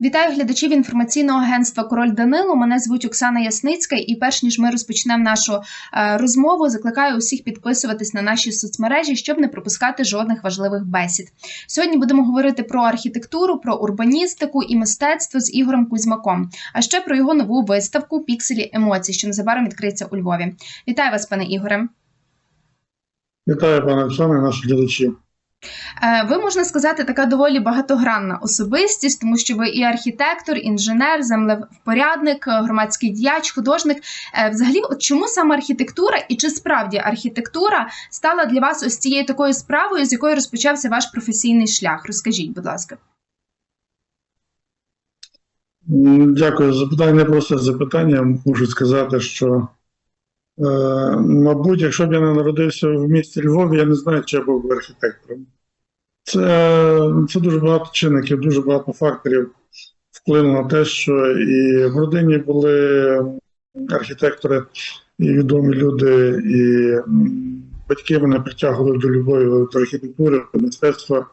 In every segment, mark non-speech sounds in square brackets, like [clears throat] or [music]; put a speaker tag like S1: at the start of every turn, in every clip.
S1: Вітаю глядачів інформаційного агентства Король Данило. Мене звуть Оксана Ясницька, і перш ніж ми розпочнемо нашу е, розмову, закликаю усіх підписуватись на наші соцмережі, щоб не пропускати жодних важливих бесід. Сьогодні будемо говорити про архітектуру, про урбаністику і мистецтво з Ігорем Кузьмаком, а ще про його нову виставку Пікселі емоцій, що незабаром відкриється у Львові. Вітаю вас, пане Ігоре.
S2: Вітаю, пане Оксане, наші глядачі.
S1: Е, Ви можна сказати, така доволі багатогранна особистість, тому що ви і архітектор, інженер, землевпорядник, громадський діяч, художник. Е, Взагалі, от чому саме архітектура, і чи справді архітектура стала для вас ось цією такою справою, з якої розпочався ваш професійний шлях? Розкажіть, будь ласка.
S2: Дякую за запитання. Не просто запитання. Можу сказати, що, е, мабуть, якщо б я не народився в місті Львові, я не знаю, чи я був би архітектором. Це, це дуже багато чинників, дуже багато факторів вплинуло на те, що і в родині були архітектори, і відомі люди, і батьки мене притягували до любові до архітектури, до мистецтва.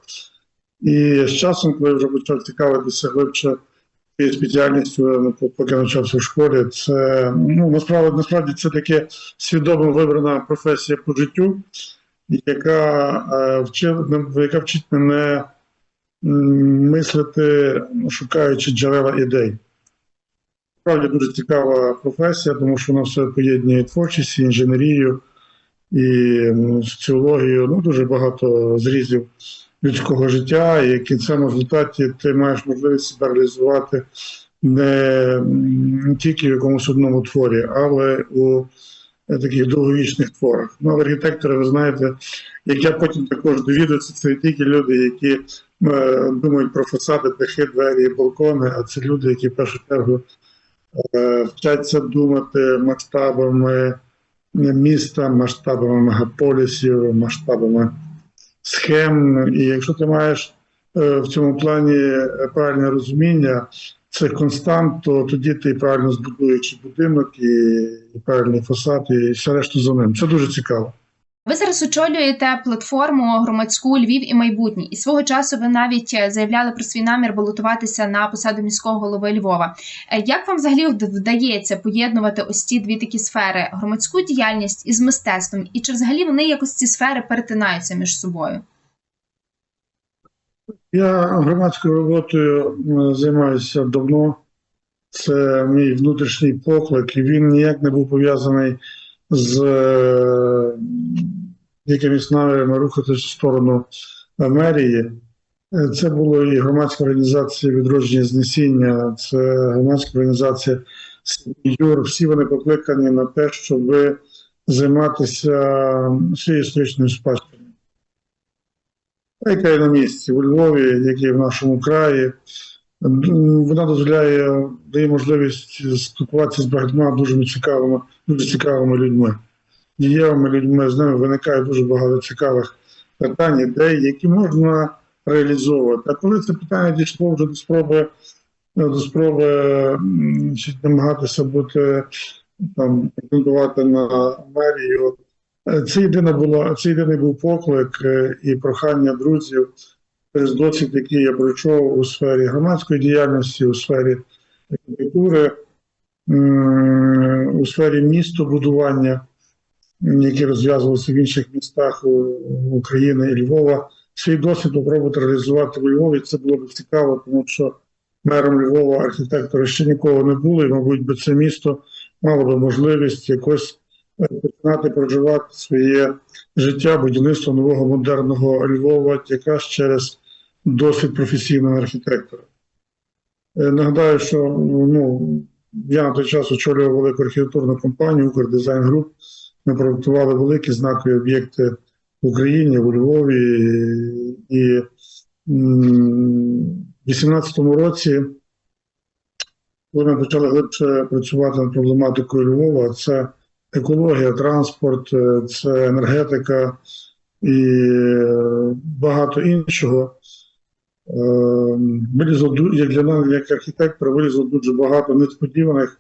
S2: І з часом, коли я вже почав цікавитися глибше цією спеціальністю, ну, поки навчався в школі, це ну насправді насправді це таке свідомо вибрана професія по життю, яка е, вчить, яка вчить мене мислити, шукаючи джерела ідей. Справді дуже цікава професія, тому що вона все поєднує творчість, і інженерію і соціологію, ну дуже багато зрізів людського життя, і в кінцевому результаті ти маєш можливість себе реалізувати не тільки в якомусь одному творі, але у е, таких довговічних творах. Ну, архітектори, ви знаєте, як я потім також довідався, це тільки люди, які е, думають про фасади, дахи, двері, балкони, а це люди, які в першу чергу е, вчаться думати масштабами міста, масштабами мегаполісів, масштабами схем. І якщо ти маєш е, в цьому плані правильне розуміння цих констант, то тоді ти правильно збудуєш будинок, і правильний фасад, і все решту за ним. Це дуже цікаво.
S1: Ви зараз очолюєте платформу громадську Львів і майбутнє, і свого часу ви навіть е, заявляли про свій намір балотуватися на посаду міського голови Львова. Е, Як вам взагалі вдається поєднувати ось ці дві такі сфери громадську діяльність із мистецтвом? І чи взагалі вони якось ці сфери перетинаються між собою?
S2: Я громадською роботою займаюся давно. Це мій внутрішній поклик, і він ніяк не був пов'язаний з е, якимись намірами рухатись в сторону мерії. Е, Це було і громадська організація відродження знесіння, це громадська організація Юр. Всі вони покликані на те, щоб займатися всією історичною спадщиною. Яка є на місці у Львові, як і в нашому краї. Вона дозволяє, дає можливість спілкуватися з багатьма дуже цікавими, дуже цікавими людьми. Дієвими людьми з ними виникає дуже багато цікавих питань, ідей, які можна реалізовувати. А коли це питання дійшло вже до спроби, до спроби намагатися бути там претендувати на мерію, Це єдине було, це єдиний був поклик е, і прохання друзів через досвід, який я пройшов у сфері громадської діяльності, у сфері архітектури, у сфері містобудування, які розв'язувалися в інших містах України і Львова. Свій досвід попробувати реалізувати у Львові. Це було б цікаво, тому що мером Львова архітектора ще нікого не було, і, мабуть, би це місто мало би можливість якось е, починати проживати своє життя, будівництво нового модерного Львова, якраз через досвід професійного архітектора. Е, Нагадаю, що ну, я на той час очолював велику архітектурну компанію Укрдизайн Груп. Ми проектували великі знакові об'єкти в Україні, у Львові. І в 2018 році, коли ми почали глибше працювати над проблематикою Львова, це екологія, транспорт, це енергетика і багато іншого. Е, Вилізло як для мене, як архітектора, вилізло дуже багато несподіваних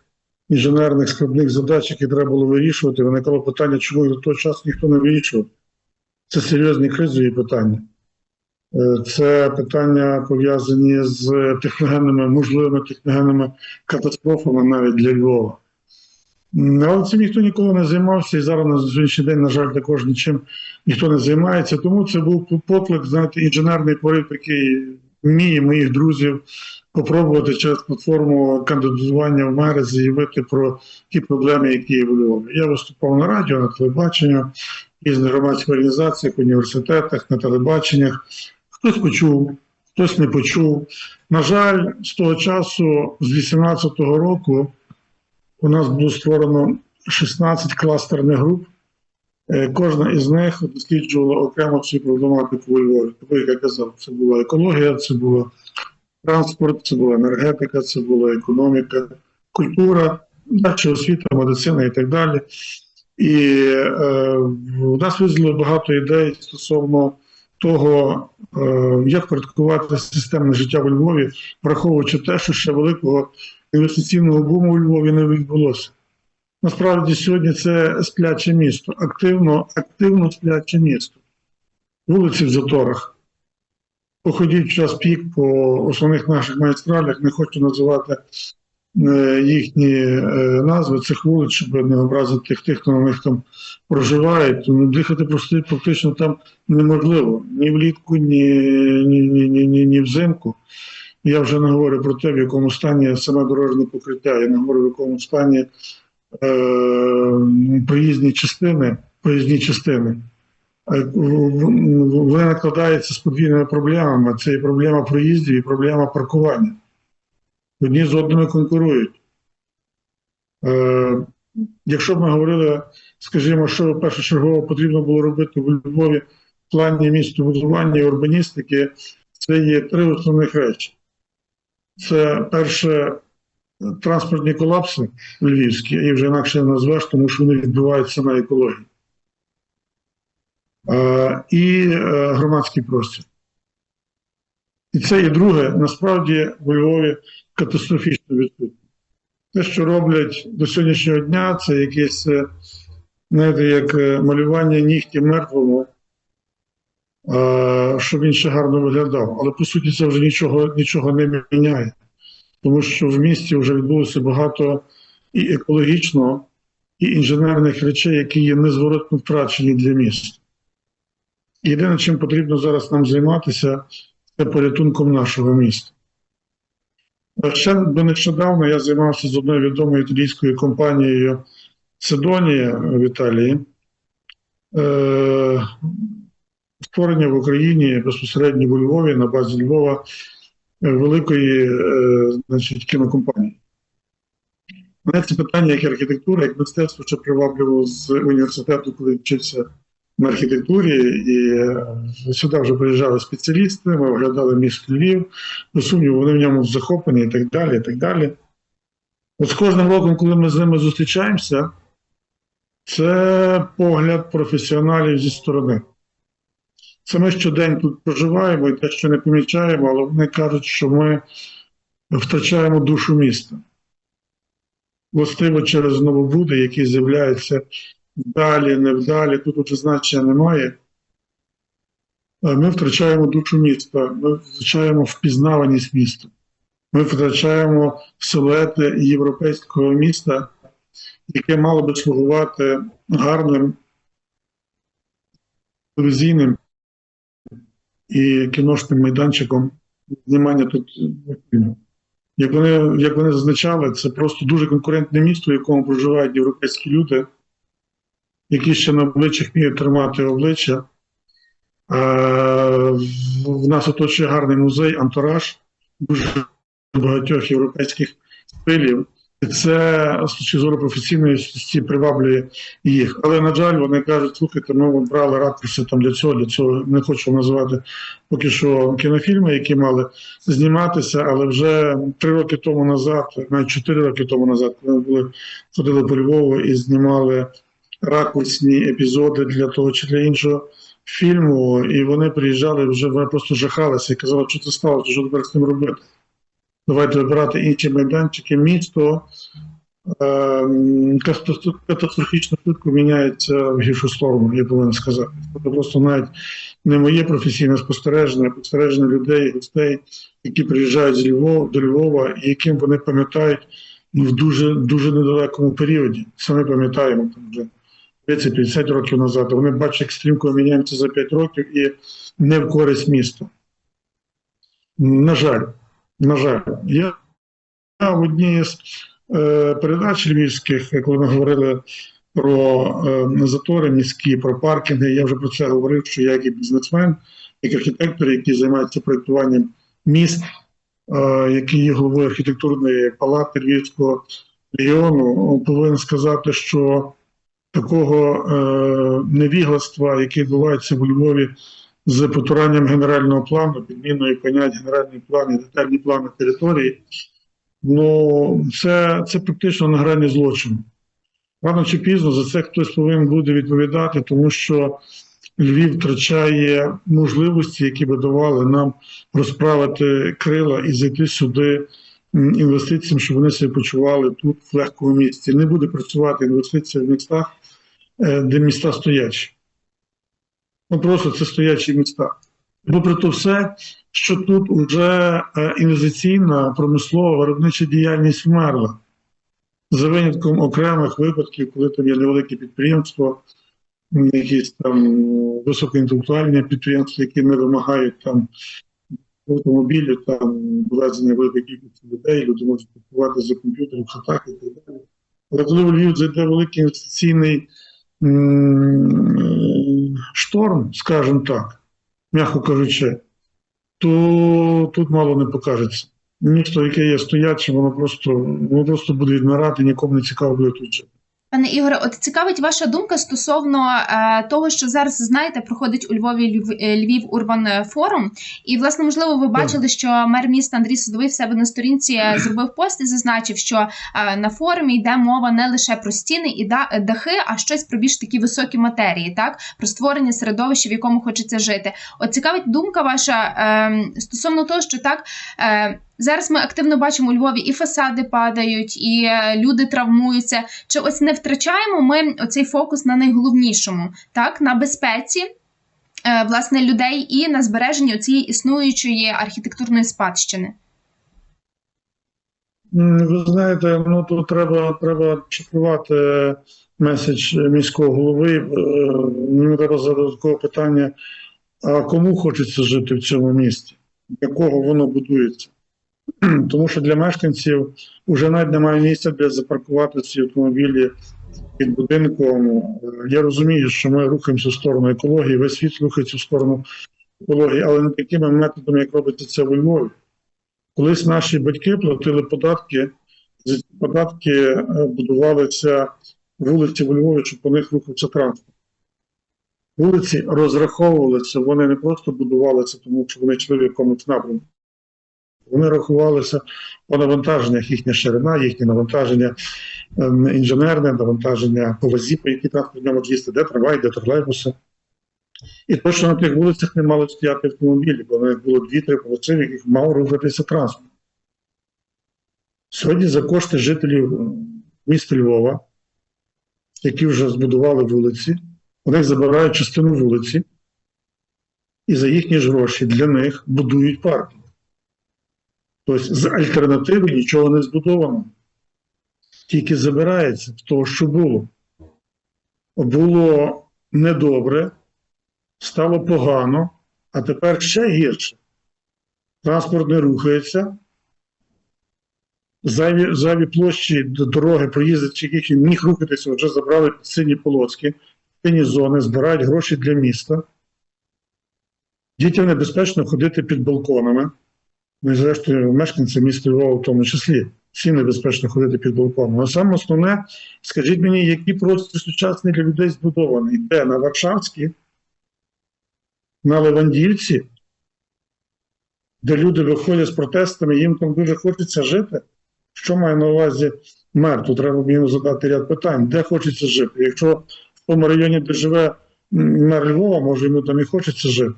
S2: інженерних складних задач, які треба було вирішувати. Виникало питання, чому їх до того часу ніхто не вирішував. Це серйозні кризові питання. Е, Це питання пов'язані з техногенними, можливими техногенними катастрофами навіть для Львова. Але цим ніхто ніколи не займався, і зараз на сьогоднішній день, на жаль, також нічим ніхто не займається. Тому це був поклик, знаєте, інженерний порив такий мій моїх друзів попробувати через платформу кандидатування в мери заявити про ті проблеми, які є в Львові. Я виступав на радіо, на телебаченні, в різних громадських організаціях, університетах, на телебаченнях. Хтось почув, хтось не почув. На жаль, з того часу, з 18-го року, у нас було створено 16 кластерних груп. Е, Кожна із них досліджувала окремо цю проблематику у Львові. Тобто, як я казав, це була екологія, це була транспорт, це була енергетика, це була економіка, культура, далі освіта, медицина і так далі. І е, у нас визвало багато ідей стосовно того, е, як порядкувати системне життя у Львові, враховуючи те, що ще великого інвестиційного буму у Львові не відбулося. Насправді сьогодні це спляче місто, активно, активно спляче місто. Вулиці в заторах. Походіть в час пік по основних наших магістралях, не хочу називати е, їхні е, назви цих вулиць, щоб не образити тих, тих, хто на них там проживає. Тому дихати просто практично там неможливо ні влітку, ні, ні, ні, ні, ні, ні взимку. Я вже не говорю про те, в якому стані саме дорожнє покриття, я не говорю, в якому стані е, проїзні частини, проїзні частини. Е, Вони накладаються з подвійними проблемами. Це і проблема проїздів, і проблема паркування. Одні з одними конкурують. Е, Якщо б ми говорили, скажімо, що першочергово потрібно було робити в Львові в плані містобудування і урбаністики, це є три основних речі. Це перше транспортні колапси львівські, і вже інакше не назвеш, тому що вони відбуваються на екології. Е, І е, громадський простір. І це і друге, насправді у Львові катастрофічно відсутнє. Те, що роблять до сьогоднішнього дня, це якесь, е, знаєте, як малювання нігтів мертвому, е, щоб він ще гарно виглядав. Але по суті це вже нічого, нічого не міняє тому що в місті вже відбулося багато і екологічного, і інженерних речей, які є незворотно втрачені для міста. Єдине, чим потрібно зараз нам займатися, це порятунком нашого міста. Ще до нещодавно я займався з одною відомою італійською компанією Седонія в Італії. Е, Створення в Україні безпосередньо у Львові на базі Львова великої е, значить, кінокомпанії. Мене це питання як архітектура, як мистецтво ще приваблювало з університету, коли вчився на архітектурі, і е, сюди вже приїжджали спеціалісти, ми оглядали місто Львів, без сумніву, вони в ньому захоплені і так далі. і так далі. От з кожним роком, коли ми з ними зустрічаємося, це погляд професіоналів зі сторони. Це ми щодень тут проживаємо і те, що не помічаємо, але вони кажуть, що ми втрачаємо душу міста. Властиво через новобуди, які з'являються вдалі, невдалі, тут уже значення немає. Е, Ми втрачаємо душу міста, ми втрачаємо впізнаваність міста. Ми втрачаємо силуети європейського міста, яке мало би слугувати гарним телевізійним і кіношним майданчиком знімання тут фільмів. Як вони, як вони зазначали, це просто дуже конкурентне місто, в якому проживають європейські люди, які ще на обличчях вміють тримати обличчя. В- в нас оточує гарний музей, антураж дуже багатьох європейських стилів. І це з точки зору професійної приваблює їх. Але, на жаль, вони кажуть, слухайте, ми брали ракурси там для цього, для цього не хочу називати поки що кінофільми, які мали зніматися, але вже три роки тому назад, навіть чотири роки тому назад, коли ми були ходили по Львову і знімали ракурсні епізоди для того чи для іншого фільму, і вони приїжджали вже вони просто жахалися і казали, що це сталося, що тепер з цим робити. Давайте вибирати інші майданчики, місто катастро- катастрофічно швидко міняється в гіршу сторону, я повинен сказати. Це просто навіть не моє професійне спостереження, а спостереження людей, гостей, які приїжджають з Львова до Львова, і яким вони пам'ятають ну, в дуже дуже недалекому періоді. Самі пам'ятаємо там вже 30-50 років назад. Вони бачать, як стрімко міняємося за 5 років і не в користь міста. На жаль, на жаль, я, в одній з е, передач львівських, коли ми говорили про е, затори міські, про паркінги, я вже про це говорив, що я як і бізнесмен, як архітектор, який займається проєктуванням міст, е, який є головою архітектурної палати Львівського регіону, повинен сказати, що такого е, невігластва, яке відбувається в Львові з потуранням генерального плану, підміною понять генеральний план і детальні плани території, ну це, це практично на грані злочину. Рано чи пізно за це хтось повинен буде відповідати, тому що Львів втрачає можливості, які би давали нам розправити крила і зайти сюди інвестиціям, щоб вони себе почували тут в легкому місці. Не буде працювати інвестиція в містах, де міста стоячі. Ну просто це стоячі міста. Попри то все, що тут вже е, інвестиційна промислова виробнича діяльність вмерла. За винятком окремих випадків, коли там є невелике підприємство, якісь там високоінтелектуальні підприємства, які не вимагають там автомобілів, там довезення великої кількості людей, люди можуть купувати за комп'ютером, так і так далі. Але коли в Львів зайде великий інвестиційний шторм, скажімо так, м'яко кажучи, то тут мало не покажеться. Місто, яке є стояче, воно просто, воно просто буде відмирати, нікому не цікаво буде тут жити.
S1: Пане Ігоре, от цікавить ваша думка стосовно е, того, що зараз знаєте, проходить у Львові Льв, е, Львів Урбан Форум. І, власне, можливо, ви бачили, що мер міста Андрій Судовий в себе на сторінці е, [clears throat] зробив пост і зазначив, що е, на форумі йде мова не лише про стіни і да, дахи, а щось про більш такі високі матерії, так про створення середовища, в якому хочеться жити. От цікавить думка ваша е, стосовно того, що так. Зараз ми активно бачимо у Львові і фасади падають, і е, люди травмуються. Чи ось не втрачаємо ми оцей фокус на найголовнішому, так на безпеці е, власне людей і на збереженні цієї існуючої архітектурної спадщини?
S2: Ви знаєте, ну тут треба, треба шифрувати меседж міського голови. Е, Мені треба задати додаткове питання: а кому хочеться жити в цьому місті? Для кого воно будується? [clears throat] Тому що для мешканців вже навіть немає місця, де запаркувати ці автомобілі під будинком. Е, Я розумію, що ми рухаємося в сторону екології, весь світ рухається в сторону екології, але не такими методами, як робиться це у Львові. Колись наші батьки платили податки, за ці податки е, будувалися вулиці в Львові, щоб по них рухався транспорт. Вулиці розраховувалися, вони не просто будувалися, тому що вони йшли в якомусь напрямку. Вони рахувалися по навантаженнях, їхня ширина, їхнє навантаження ем, інженерне, навантаження по по якій транспорт ньому їсти, де трамвай, де тролейбуси. І точно на тих вулицях не мали стояти автомобілі, бо на них було дві-три полоси, в яких мав рухатися транспорт. Сьогодні за кошти жителів міста Львова, які вже збудували вулиці, вони забирають частину вулиці і за їхні ж гроші для них будують паркінг. Тобто з альтернативи нічого не збудовано. Тільки забирається з того, що було. Було недобре, стало погано, а тепер ще гірше. Транспорт не рухається. Зайві, зайві площі до дороги, проїздити, які міг рухатися, вже забрали під сині полоски, сині зони, збирають гроші для міста. Дітям небезпечно ходити під балконами. Ну і зрештою, мешканці міста Львова в тому числі. Всім небезпечно ходити під балконом. А саме основне, скажіть мені, який простір сучасний для людей збудований? Де? На Варшавській, на Левандівці, де люди виходять з протестами, їм там дуже хочеться жити. Що має на увазі мер? Тут треба б йому задати ряд питань, де хочеться жити. Якщо в тому районі, де живе мер Львова, може йому там і хочеться жити.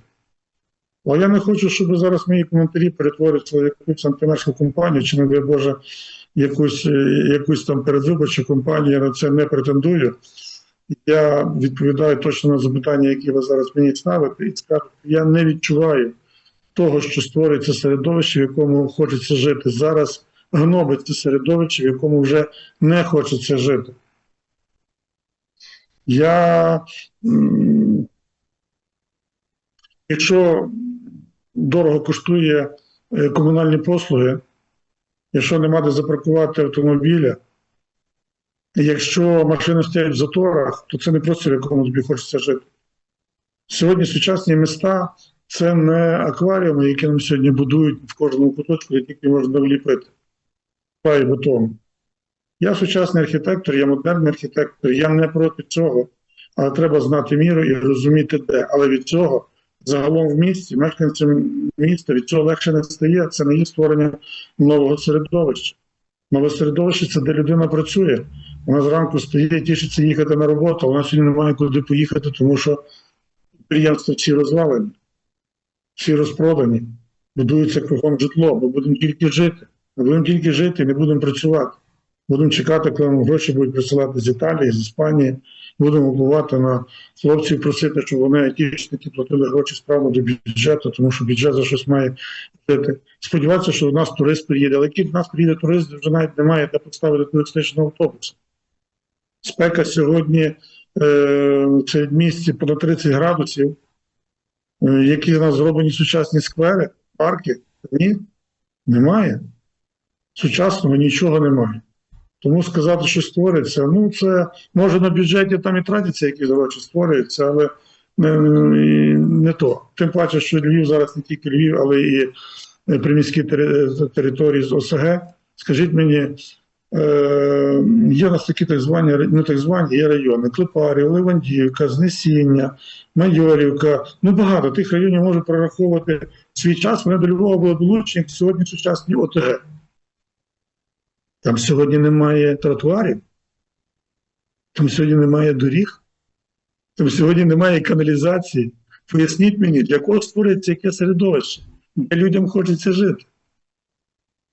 S2: Але я не хочу, щоб зараз мої коментарі перетворювалися в якусь антимерську компанію, чи, не дай Боже, якусь, е, якусь там передвиборчу компанію. Я на це не претендую. Я відповідаю точно на запитання, які ви зараз мені ставите, і скажу, я не відчуваю того, що створюється середовище, в якому хочеться жити. Зараз гнобиться середовище, в якому вже не хочеться жити. Я, якщо дорого коштує е, комунальні послуги, якщо нема де запаркувати автомобіля, якщо машини стоять в заторах, то це не просто в якому тобі хочеться жити. Сьогодні сучасні міста це не акваріуми, які нам сьогодні будують в кожному куточку, де тільки можна вліпити і бетон. Я сучасний архітектор, я модерний архітектор, я не проти цього, але треба знати міру і розуміти де. Але від цього загалом в місті, мешканцям міста від цього легше не стає. Це не є створення нового середовища. Нове середовище це де людина працює. Вона зранку стає, тішиться їхати на роботу, а вона сьогодні не має куди поїхати, тому що підприємства всі розвалені, всі розпродані, будується кругом житло. Ми будемо тільки жити. Ми будемо тільки жити не будемо працювати. Будемо чекати, коли нам гроші будуть присилати з Італії, з Іспанії. Будемо впливати на хлопців, просити, щоб вони айтішники платили гроші справно до бюджету, тому що бюджет за щось має жити. Сподіватися, що до нас турист приїде, але який до нас приїде турист, вже навіть немає де поставити туристичного автобуса. Спека сьогодні е, цій місці понад 30 градусів. Е, які в нас зроблені сучасні сквери, парки? Ні, немає. Сучасного нічого немає. Тому сказати, що створиться, ну це може на бюджеті там і тратяться якісь гроші, створюються, але не, не то. Тим паче, що Львів зараз не тільки Львів, але і приміські тери- території з ОСГ. Скажіть мені, е, є у нас такі так звані, ну так звані є райони: Клепарів, Левандівка, Знесіння, Майорівка. Ну багато тих районів можу прораховувати свій час. Вони до Львова були долучені сьогодні сучасні ОТГ. Там сьогодні немає тротуарів, там сьогодні немає доріг, там сьогодні немає каналізації. Поясніть мені, для кого створюється яке середовище, де людям хочеться жити.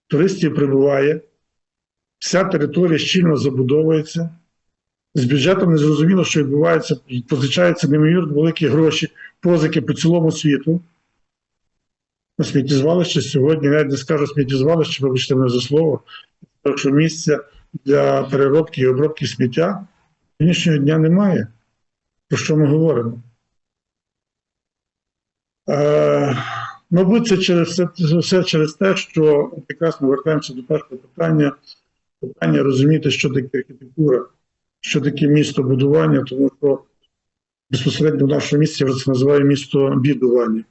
S2: Туристів прибуває, вся територія щільно забудовується. З бюджетом не зрозуміло, що відбувається, позичаються неймовірно великі гроші, позики по цілому світу. На сміттєзвалище сьогодні, навіть не скажу сміттєзвалище, вибачте мене за слово, тому що місця для переробки і обробки сміття сьогоднішнього дня немає. Про що ми говоримо? Е, мабуть, це через все, все через те, що якраз ми вертаємося до першого питання, питання розуміти, що таке архітектура, що таке містобудування, тому що безпосередньо в нашому місті я вже це називаю місто бідування.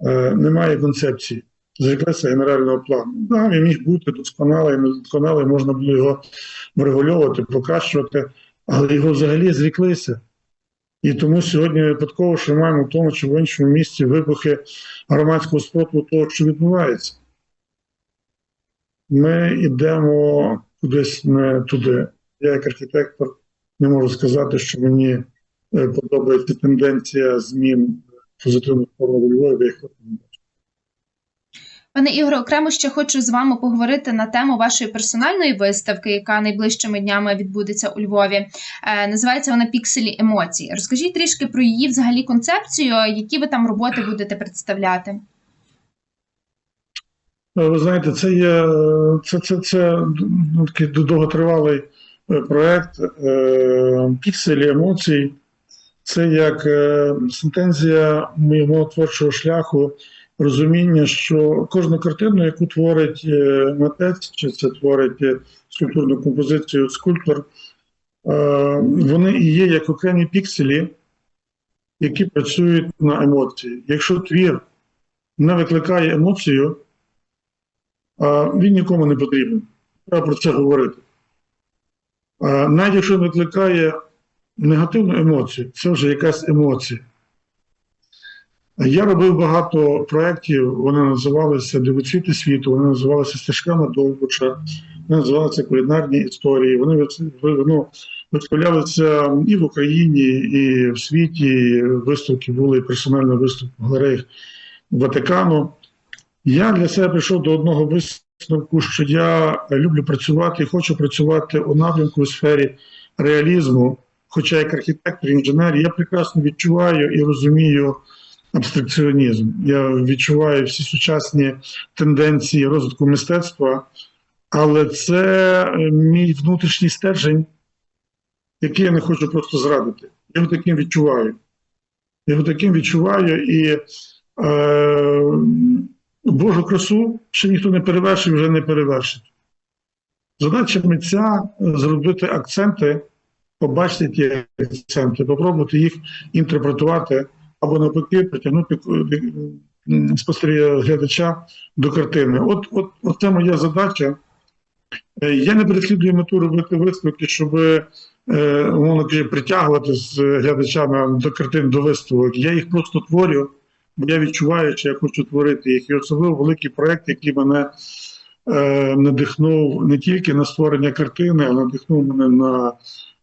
S2: Е, немає концепції. Зреклися генерального плану. Да, він міг бути досконалий, недосконалий, можна було його врегульовувати, покращувати, але його взагалі зріклися. І тому сьогодні випадково, що ми маємо в тому чи в іншому місці вибухи громадського спротиву того, що відбувається. Ми йдемо кудись не туди. Я, як архітектор, не можу сказати, що мені е, подобається тенденція змін позитивних форм у Львові. я їх не бачу.
S1: Пане Ігоре, окремо ще хочу з вами поговорити на тему вашої персональної виставки, яка найближчими днями відбудеться у Львові. Е, називається вона Пікселі емоцій. Розкажіть трішки про її взагалі концепцію, які ви там роботи будете представляти.
S2: Ну, Ви знаєте, це є це, це, це ну, такий довготривалий е, проект е, пікселі емоцій. Це як е, синтензія моєго творчого шляху, розуміння, що кожну картину, яку творить е, митець, чи це творить е, скульптурну композицію скульптор, е, вони і є як окремі пікселі, які працюють на емоції. Якщо твір не викликає емоцію, він нікому не потрібен. Треба про це говорити. Навіть якщо викликає негативну емоцію, це вже якась емоція. Я робив багато проєктів, вони називалися Дивоцвіти світу, вони називалися Стежками Довбуча, вони називалися кулінарні історії. Вони ну, виставлялися і в Україні, і в світі. Виставки були персональні виставки галереї Ватикану. Я для себе прийшов до одного висновку, що я люблю працювати і хочу працювати у напрямку у сфері реалізму. Хоча як архітектор, інженер, я прекрасно відчуваю і розумію абстракціонізм. Я відчуваю всі сучасні тенденції розвитку мистецтва, але це мій внутрішній стержень, який я не хочу просто зрадити. Я його таким відчуваю. Я його таким відчуваю і е, Божу красу ще ніхто не перевершив, вже не перевершить. Задача митця зробити акценти, побачити ті акценти, попробувати їх інтерпретувати або навпаки притягнути м, спостерігача до картини. От, от, от це моя задача. Е, Я не переслідую мету робити виставки, щоб е, умовно кажучи, притягувати з глядачами до картин до виставок. Я їх просто творю, бо я відчуваю, що я хочу творити їх. І особливо великий проєкт, який мене е, надихнув не тільки на створення картини, а надихнув мене на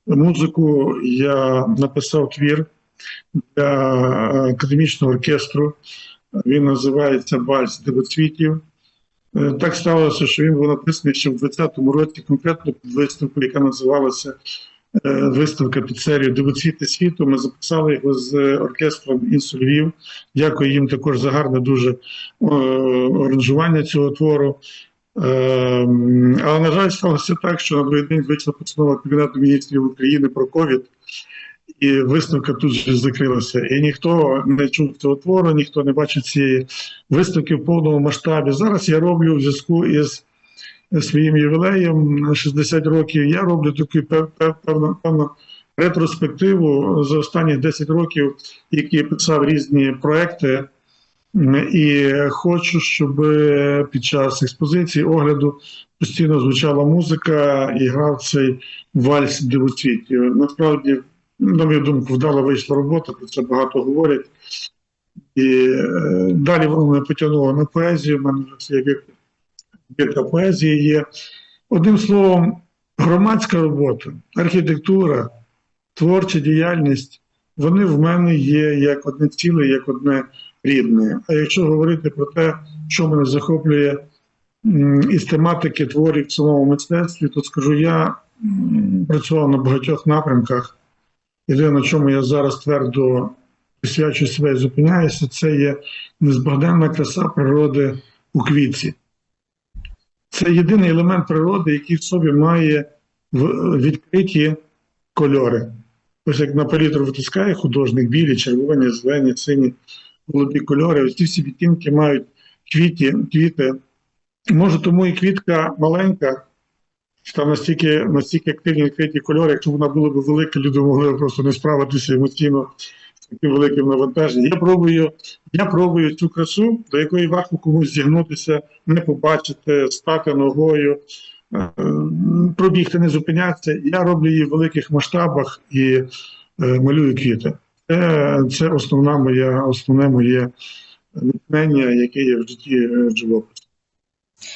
S2: музику. Я написав твір для е, академічного оркестру. Він називається Вальс Дивоцвітів. Е, Так сталося, що він був написаний ще в 20-му році, конкретно під виставку, яка називалася е, виставка під серію Дивоцвіти світу. Ми записали його з оркестром Інсу Львів. Дякую їм також за гарне дуже аранжування цього твору. Е, Але, на жаль, сталося так, що на другий день вийшла постанова Кабінету міністрів України про ковід, і виставка тут же закрилася. І ніхто не чув цього твору, ніхто не бачив цієї виставки в повному масштабі. Зараз я роблю в зв'язку із своїм ювілеєм на 60 років. Я роблю таку пев- пев- певну, певну ретроспективу за останні 10 років, які писав різні проекти. І хочу, щоб під час експозиції огляду постійно звучала музика і грав цей вальс дивоцвітів. Насправді, на мою думку, вдало вийшла робота, про це багато говорять. І е, далі воно мене потягнуло на поезію. в мене вже є поезії є. Одним словом, громадська робота, архітектура, творча діяльність, вони в мене є як одне ціле, як одне рідне. А якщо говорити про те, що мене захоплює із тематики творів в самому мистецтві, то скажу, я працював на багатьох напрямках. Єдине, на чому я зараз твердо присвячую себе і зупиняюся, це є незбагненна краса природи у квітці. Це єдиний елемент природи, який в собі має відкриті кольори. Ось як на палітру витискає художник, білі, червоні, зелені, сині, голубі кольори. Ось ці всі відтінки мають квіті, квіти. Може, тому і квітка маленька, що там настільки, настільки активні відкриті кольори, якщо вона була б велика, люди могли б просто не справитися емоційно з таким великим навантаженням. Я пробую, я пробую цю красу, до якої важко комусь зігнутися, не побачити, стати ногою, е, пробігти, не зупинятися. Я роблю її в великих масштабах і е, малюю квіти. Це, це основна моя, основне моє натхнення, яке є в житті е, живопису.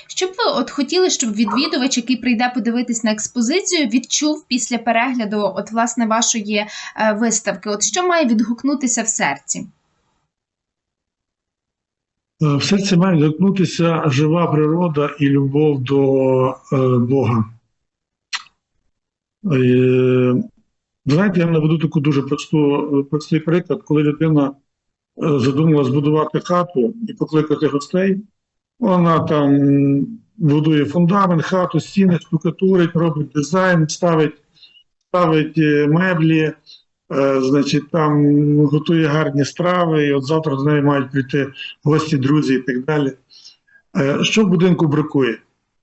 S1: Що б ви от хотіли, щоб відвідувач, який прийде подивитись на експозицію, відчув після перегляду от власне вашої е, виставки? От що має відгукнутися в серці?
S2: Е, В серці має доткнутися жива природа і любов до е, Бога. Знаєте, я наведу таку дуже просту, простий приклад, коли людина задумала збудувати хату і покликати гостей, вона там будує фундамент, хату, стіни, штукатурить, робить дизайн, ставить, ставить е, меблі, Е, значить, там готує гарні страви, і от завтра до неї мають прийти гості, друзі і так далі. Е, Що в будинку бракує?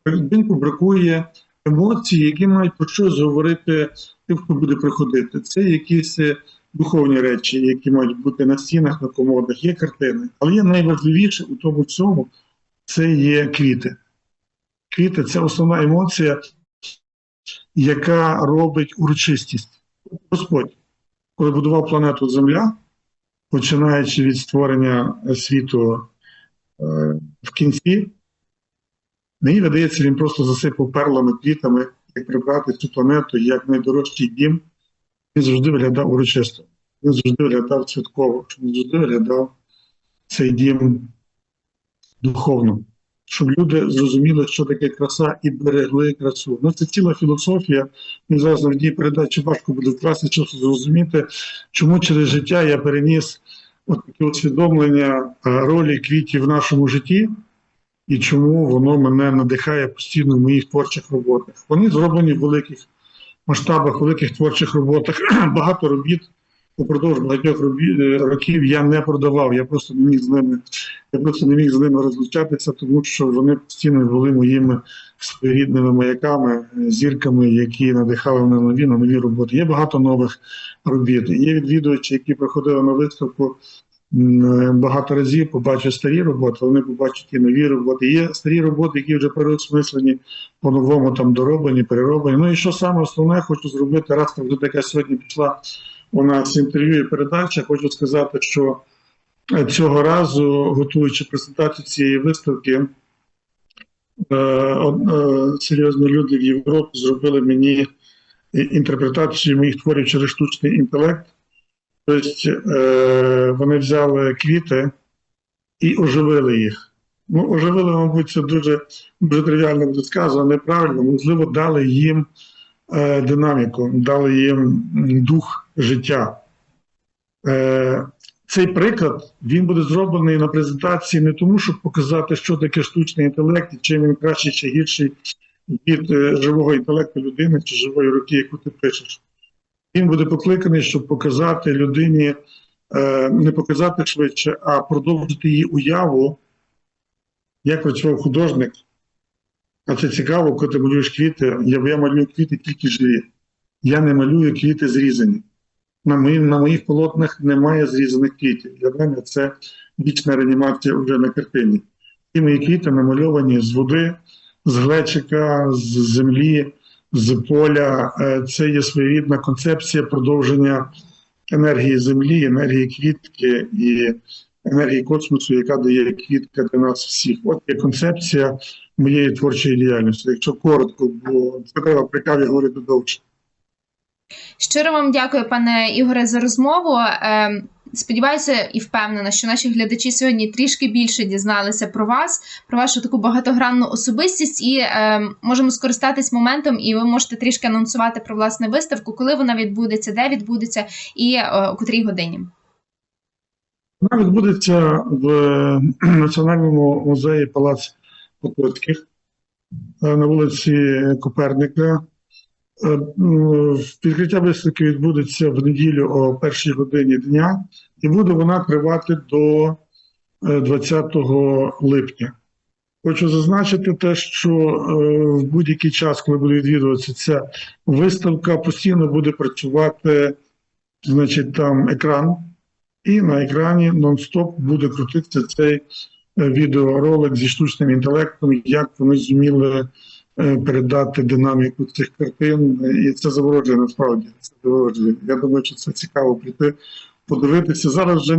S2: В будинку бракує емоцій, які мають про щось говорити тим, хто буде приходити. Це якісь е, духовні речі, які мають бути на стінах, на комодах, є картини. Але є найважливіше у тому всьому це є квіти. Квіти це основна емоція, яка робить урочистість. Господь коли будував планету Земля, починаючи від створення світу е, в кінці, мені видається, він просто засипав перлами, квітами як прибрати цю планету як найдорожчий дім, він завжди виглядав урочисто. Він завжди виглядав святково, він завжди виглядав цей дім духовно. Щоб люди зрозуміли, що таке краса, і берегли красу. Ну, це ціла філософія. Мені зараз на одній передачі важко буде вкрасти часу зрозуміти, чому через життя я переніс от таке усвідомлення е, ролі квітів в нашому житті, і чому воно мене надихає постійно в моїх творчих роботах. Вони зроблені в великих масштабах, великих творчих роботах. [clears throat] Багато робіт упродовж багатьох е, років я не продавав. Я просто не міг з ними, я просто не міг з ними розлучатися, тому що вони постійно були моїми своєрідними маяками, е, зірками, які надихали на нові на нові роботи. Є багато нових робіт. Є відвідувачі, які приходили на виставку е, багато разів, побачать старі роботи, вони побачать і нові роботи. Є старі роботи, які вже переосмислені, по-новому там дороблені, перероблені. Ну і що саме основне, хочу зробити, раз там вже така сьогодні пішла у нас інтерв'ю і передача, хочу сказати, що е, цього разу, готуючи презентацію цієї виставки, е, е, серйозні люди в Європі зробили мені інтерпретацію моїх творів через штучний інтелект. Тобто вони взяли квіти і оживили їх. Ну, оживили, мабуть, це дуже, дуже тривіально буде сказано, неправильно. Можливо, дали їм динаміку, дали їм дух життя. Е, цей приклад він буде зроблений на презентації не тому, щоб показати, що таке штучний інтелект, і чим він кращий чи гірший від е, живого інтелекту людини чи живої руки, яку ти пишеш. Він буде покликаний, щоб показати людині, е, не показати швидше, а продовжити її уяву, як працював художник. А це цікаво, коли ти малюєш квіти. Я, я малюю квіти тільки живі. Я не малюю квіти зрізані. На, мої, на моїх полотнах немає зрізаних квітів. Для мене це вічна реанімація вже на картині. Ті мої квіти намальовані з води, з глечика, з землі, з поля. Е, Це є своєрідна концепція продовження енергії землі, енергії квітки і енергії космосу, яка дає квітка для нас всіх. От є концепція моєї творчої діяльності. Якщо коротко, бо треба при каві говорити довше.
S1: Щиро вам дякую, пане Ігоре, за розмову. Ем, Сподіваюся і впевнена, що наші глядачі сьогодні трішки більше дізналися про вас, про вашу таку багатогранну особистість, і ем, можемо скористатись моментом, і ви можете трішки анонсувати про власне виставку, коли вона відбудеться, де відбудеться, і е, о котрій годині.
S2: Вона відбудеться в [clears throat] Національному музеї Палац Потоцьких е, на вулиці Коперника. Е, Відкриття виставки відбудеться в неділю о першій годині дня, і буде вона тривати до е, 20 липня. Хочу зазначити те, що е, в будь-який час, коли буде відвідуватися ця виставка, постійно буде працювати значить, там екран, і на екрані нон-стоп буде крутитися цей е, відеоролик зі штучним інтелектом, як вони зуміли е, передати динаміку цих картин. І це заворожує насправді. Це заворожує. Я думаю, що це цікаво прийти. Подивитися зараз вже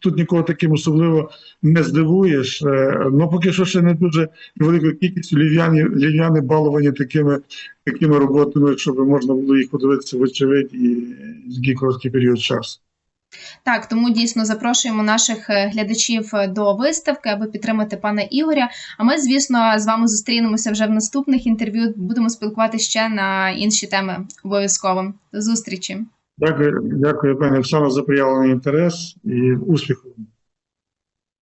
S2: тут нікого таким особливо не здивуєш. Е, Ну поки що ще не дуже великою кількістю львів'яни, львів'яни баловані такими, такими роботами, щоб можна було їх подивитися вочевидь і такий короткий період часу.
S1: Так, тому дійсно запрошуємо наших е, глядачів е, до виставки, аби підтримати пана Ігоря. А ми, звісно, з вами зустрінемося вже в наступних інтерв'ю. Будемо спілкуватися ще на інші теми обов'язково. До зустрічі.
S2: Дякую, дякую, пані Оксана, за проявлений інтерес і успіху.